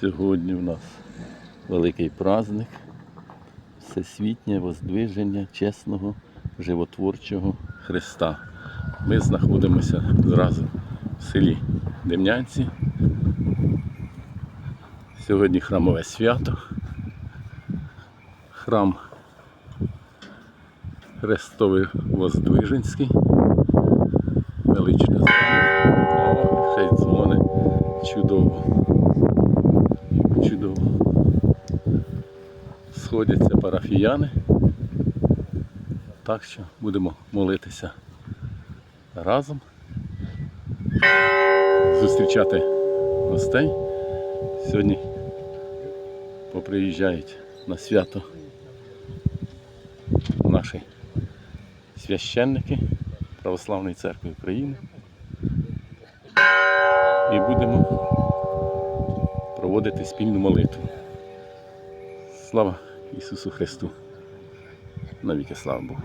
Сьогодні в нас великий праздник, всесвітнє воздвиження чесного животворчого Христа. Ми знаходимося зразу в селі Демнянці. Сьогодні храмове свято. Храм Хрестовий Воздвиженський. Величне. Хай дзвони. Чудово. Сходяться парафіяни. Так що будемо молитися разом. Зустрічати гостей. Сьогодні поприїжджають на свято наші священники Православної церкви України. І будемо проводити спільну молитву. Слава Ісусу Христу! Навіки слава Богу!